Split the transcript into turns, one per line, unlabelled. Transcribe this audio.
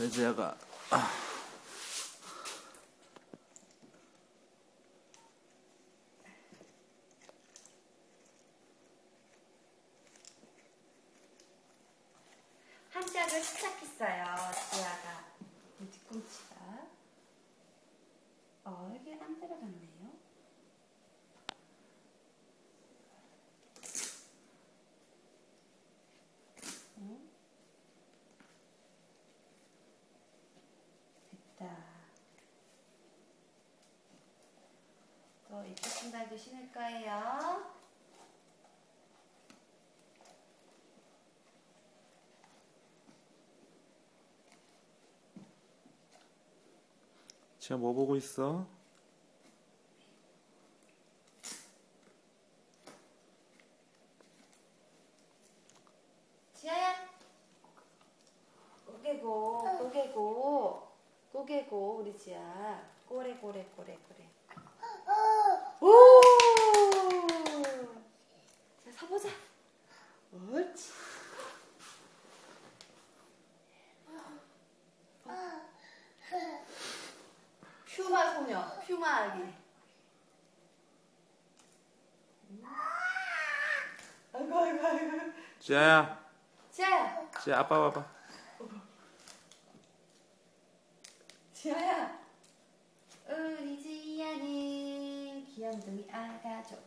배지아가 아,
한 짝을 시작했어요. 지아가. 뒤꿈치가. 어 여기 안 들어갔네요. 응? 됐다. 또 이쪽 신발도 신을 거예요.
지아 뭐 보고 있어?
지아야 꼬개고 꼬개고 꼬개고 우리 지아. 꼬레 꼬레 꼬레 꼬레 오! 자 서보자. 옳지. 퓨마 소녀 퓨마 아기. 아이고 아이고 아이고.
지아야.
지아야.
지아 아빠 봐봐
지아야. 우리 지아는 귀염둥이 아가족